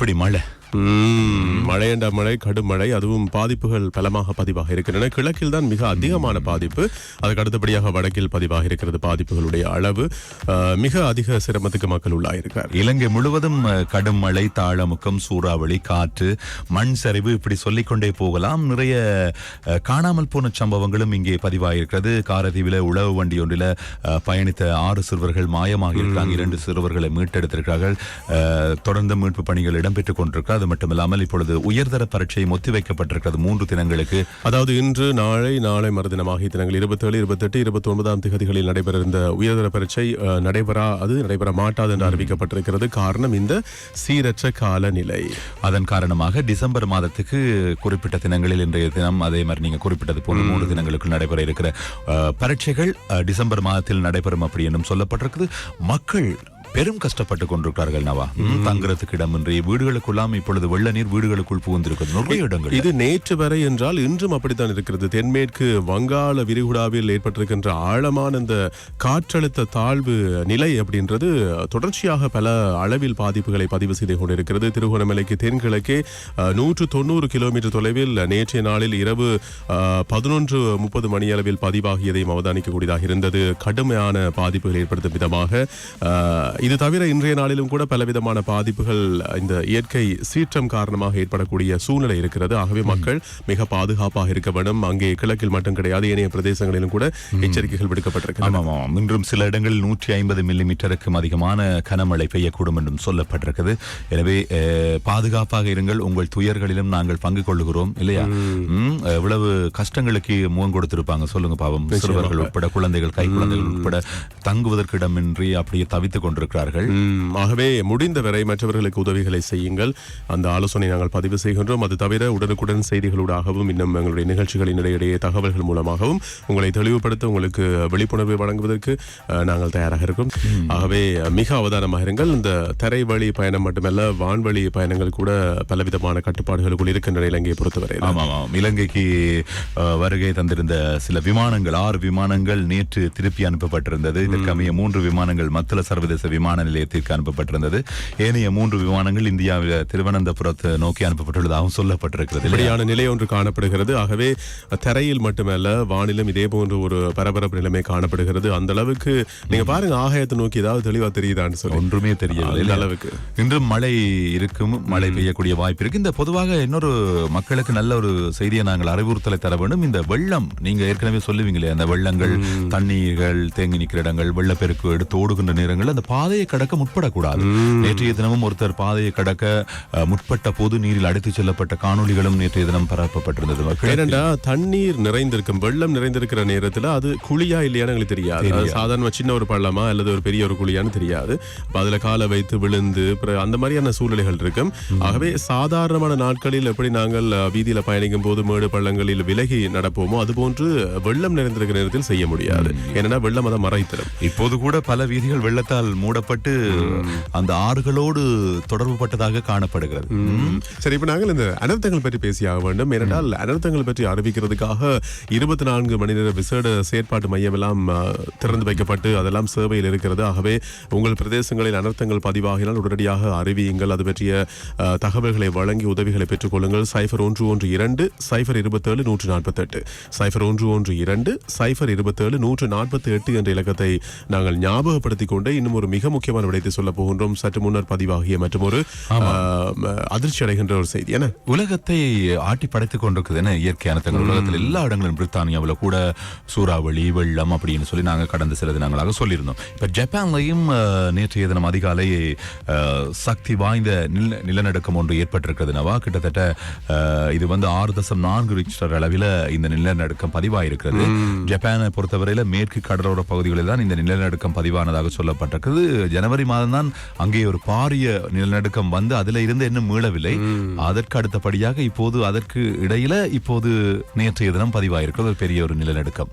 எப்படி மழை? மழையண்டா மழை கடும் மழை அதுவும் பாதிப்புகள் பலமாக பதிவாக இருக்கின்றன. கிழக்கில் தான் மிக அதிகமான பாதிப்பு. அதுக்கு அடுத்தபடியாக வடக்கில் பதிவாக இருக்கிறது பாதிப்புகளுடைய அளவு. மிக அதிக சிரமத்துக்கு மக்கள் உள்ளாயிருக்கிறார் இலங்கை முழுவதும் கடும் மழை தாளமுக்கம் சூறாவளி காற்று மண் சரிவு இப்படி சொல்லிக்கொண்டே போகலாம். நிறைய காணாமல் போன சம்பவங்களும் இங்கே பதிவாகியிருக்கிறது காரதீவில உளவு வண்டி ஒன்றில் பயணித்த ஆறு சிறுவர்கள் மாயமாக இருக்காங்க. இரண்டு சிறுவர்களை மீட்டெடுத்திருக்கிறார்கள். தொடர்ந்து மீட்பு பணிகள் இடம்பெற்றுக் கொண்டிருக்கிறது. அது மட்டுமில்லாமல் இப்பொழுது உயர்தர பரீட்சையும் ஒத்திவைக்கப்பட்டிருக்கிறது மூன்று தினங்களுக்கு. அதாவது இன்று நாளை நாளை மறுதினமாக தினங்கள் இருபத்தேழு இருபத்தெட்டு இருபத்தி ஒன்பதாம் திகதிகளில் நடைபெற இருந்த உயர்தர பரீட்சை அஹ், நடைபெறாது நடைபெற மாட்டாது என்று அறிவிக்கப்பட்டிருக்கிறது. காரணம் இந்த சீரற்ற காலநிலை. அதன் காரணமாக டிசம்பர் மாதத்துக்கு குறிப்பிட்ட தினங்களில் இன்றைய தினம் அதே மாதிரி நீங்க குறிப்பிட்டது போல மூன்று தினங்களுக்குள் நடைபெற இருக்கிற பரீட்சைகள் டிசம்பர் மாதத்தில் நடைபெறும் அப்படி என்றும் சொல்லப்பட்டிருக்குது. மக்கள் பெரும் கஷ்டப்பட்டு கொண்டிருக்கிறார்கள் நவா. தங்குறதுக்கு இடமின்றி வீடுகளுக்குள்ளாம் இப்பொழுது வெள்ள நீர் வீடுகளுக்குள் புகுந்திருக்கிறது. நிறைய இடங்கள். இது நேற்று வரை என்றால் இன்றும் அப்படித்தான் இருக்கிறது. தென்மேற்கு வங்காள விரிகுடாவில் ஏற்பட்டிருக்கின்ற ஆழமான இந்த காற்றழுத்த தாழ்வு நிலை அப்படின்றது தொடர்ச்சியாக பல அளவில் பாதிப்புகளை பதிவு செய்து கொண்டிருக்கிறது. திருகோணமலைக்கு தென்கிழக்கே நூற்று தொண்ணூறு கிலோமீட்டர் தொலைவில் நேற்றைய நாளில் இரவு பதினொன்று முப்பது மணி அளவில் பதிவாகியதையும் அவதானிக்கக்கூடியதாக இருந்தது. கடுமையான பாதிப்புகள் ஏற்படுத்தும் விதமாக இது தவிர இன்றைய நாளிலும் கூட பலவிதமான பாதிப்புகள் இந்த இயற்கை சீற்றம் காரணமாக ஏற்படக்கூடிய சூழ்நிலை இருக்கிறது. ஆகவே மக்கள் மிக பாதுகாப்பாக இருக்க வேண்டும். அங்கே கிழக்கில் மட்டும் கிடையாது ஏனைய பிரதேசங்களிலும் கூட எச்சரிக்கைகள் ஆமாம் இன்றும் சில இடங்களில் நூற்றி ஐம்பது மில்லி மீட்டருக்கும் அதிகமான கனமழை பெய்யக்கூடும் என்றும் சொல்லப்பட்டிருக்கிறது எனவே பாதுகாப்பாக இருங்கள். உங்கள் துயர்களிலும் நாங்கள் பங்கு கொள்ளுகிறோம் இல்லையா? ம், எவ்வளவு கஷ்டங்களுக்கு முகம் கொடுத்திருப்பாங்க. சொல்லுங்க பாவம். சிறுவர்கள் உட்பட குழந்தைகள் கை குழந்தைகள் உட்பட தங்குவதற்கு இடமின்றி அப்படியே தவித்துக் கொண்டிருக்கிறார்கள் ம், ஆகவே முடிந்தவரை மற்றவர்களுக்கு உதவிகளை செய்யுங்கள். அந்த ஆலோசனை நாங்கள் பதிவு செய்கின்றோம். அது தவிர உடனுக்குடன் செய்திகளூடாகவும் இன்னும் எங்களுடைய நிகழ்ச்சிகளின் இடையிடையே தகவல்கள் மூலமாகவும் உங்களை தெளிவுபடுத்த உங்களுக்கு விழிப்புணர்வை வழங்குவதற்கு நாங்கள் தயாராக இருக்கோம். ஆகவே மிக அவதானமாக இருங்கள். இந்த தரை வழி பயணம் மட்டுமல்ல வான்வழி பயணங்கள் கூட பலவிதமான கட்டுப்பாடுகளுக்குள் இருக்கின்றன இலங்கையை பொறுத்தவரை ஆமாம் ஆமாம் இலங்கைக்கு வருகை தந்திருந்த சில விமானங்கள் ஆறு விமானங்கள் நேற்று திருப்பி அனுப்பப்பட்டிருந்தது. இதற்கமைய மூன்று விமானங்கள் மத்தள சர்வதேச விமான நிலையத்திற்கு அனுப்பப்பட்டிருந்தது. ஏனைய மூன்று விமானங்கள் இந்தியாவில் திருவனந்தபுரத்தை நோக்கி அனுப்பப்பட்டுள்ளதாகவும் சொல்லப்பட்டிருக்கிறது? இப்படியான நிலை ஒன்று காணப்படுகிறது. ஆகவே தரையில் மட்டுமல்ல வானிலும் இதே போன்ற ஒரு பரபரப்பு நிலைமை காணப்படுகிறது. அந்த அளவுக்கு நீங்க பாருங்க ஆகாயத்தை நோக்கி ஏதாவது தெளிவா தெரியுதான்னு சொல்லி. ஒன்றுமே தெரியவில்லை இல்லையா? அளவுக்கு. இன்றும் மழை இருக்கும் மழை பெய்யக்கூடிய வாய்ப்பு இருக்கு. இந்த பொதுவாக இன்னொரு மக்களுக்கு நல்ல ஒரு செய்தியை நாங்கள் அறிவுறுத்தலை தர வேண்டும். இந்த வெள்ளம் நீங்க ஏற்கனவே சொல்லுவீங்களே அந்த வெள்ளங்கள் தண்ணீர்கள் தேங்கி நிற்கிற இடங்கள் வெள்ளப்பெருக்கு எடுத்து ஓடுகின்ற நேரங்கள் அந்த பாதையை கடக்க முற்படக்கூடாது. நேற்றைய தினமும் ஒருத்தர் பாதையை கடக்க முற்பட்ட போது நீரில் அடித்துச் செல்லப்பட்ட காணொளிகளும் நேற்றைய தினம் பரப்பப்பட்டிருந்தது ஏனென்றா தண்ணீர் நிறைந்திருக்கும் வெள்ளம் நிறைந்திருக்கிற நேரத்துல அது குழியா இல்லையான்னு எங்களுக்கு தெரியாது. அது சாதாரண சின்ன ஒரு பள்ளமா அல்லது ஒரு பெரிய ஒரு குழியான்னு தெரியாது. அதுல காலை வைத்து விழுந்து அந்த மாதிரியான சூழ்நிலைகள் இருக்கும். ஆகவே சாதாரணமான நாட்களில் எப்படி நாங்கள் வீதியில பயணிக்கும் போது மேடு பள்ளங்களில் விலகி நடப்போமோ அதுபோன்று வெள்ளம் நிறைந்திருக்கிற நேரத்தில் செய்ய முடியாது. ஏன்னா வெள்ளம் அதை மறைத்திடும். இப்போது கூட பல வீதிகள் வெள்ளத்தால் மூடப்பட்டு அந்த ஆறுகளோடு தொடர்பு பட்டதாக காணப்படுகிறது. சரி இப்ப நாங்கள் இந்த அனர்த்தங்கள் பற்றி பேசியாக வேண்டும். ஏனென்றால் அனர்த்தங்கள் பற்றி அறிவிக்கிறதுக்காக இருபத்தி நான்கு மணி நேர விசேட செயற்பாட்டு மையம் எல்லாம் திறந்து வைக்கப்பட்டு அதெல்லாம் சேவையில் இருக்கிறது. ஆகவே உங்கள் பிரதேசங்களில் அனர்த்தங்கள் பதிவாகினால் உடனடியாக அறிவியுங்கள். அது பற்றிய தகவல்களை வழங்கி உதவிகளை பெற்றுக்கொள்ளுங்கள். சைஃபர் ஒன்று ஒன்று இரண்டு சைஃபர் இருபத்தேழு நூற்று நாற்பத்தெட்டு. சைஃபர் ஒன்று ஒன்று இரண்டு சைஃபர் இருபத்தேழு நூற்று நாற்பத்தி எட்டு என்ற இலக்கத்தை நாங்கள் ஞாபகப்படுத்திக் கொண்டு இன்னும் ஒரு மிக முக்கியமான விடயத்தை சொல்ல போகின்றோம். சற்று முன்னர் பதிவாகிய மற்றும் ஒரு அதிர்ச்சி அடைகின்ற ஒரு செய்தி. என்ன? உலகத்தை ஆட்டி படைத்துக் கொண்டிருக்குது என்ன இயற்கை அனர்த்தங்கள். உலகத்தில் எல்லா இடங்களிலும் பிரித்தானியாவில் கூட சூறாவளி வெள்ளம் அப்படின்னு சொல்லி நாங்க கடந்த சில தினங்களாக சொல்லியிருந்தோம். இப்ப ஜப்பான்லையும் நேற்றைய தினம் அதிகாலை சக்தி வாய்ந்த நில நிலநடுக்கம் ஒன்று ஏற்பட்டிருக்கிறது நவா. கிட்டத்தட்ட இது வந்து ஆறு தசம் நான்கு ரிக்டர் அளவில் இந்த நிலநடுக்கம் பதிவாயிருக்கிறது. ஜப்பானை பொறுத்தவரையில மேற்கு கடலோர பகுதிகளில் தான் இந்த நிலநடுக்கம் பதிவானதாக சொல்லப்பட்டிருக்கிறது ஜனவரி மாதம் தான் அங்கே ஒரு பாரிய நிலநடுக்கம் வந்து அதுல இருந்து இன்னும் மீளவில்லை. அதற்கு அடுத்தபடியாக இப்போது அதற்கு இடையில இப்போது நேற்றைய தினம் பதிவாயிருக்கிறது ஒரு பெரிய ஒரு நிலநடுக்கம்.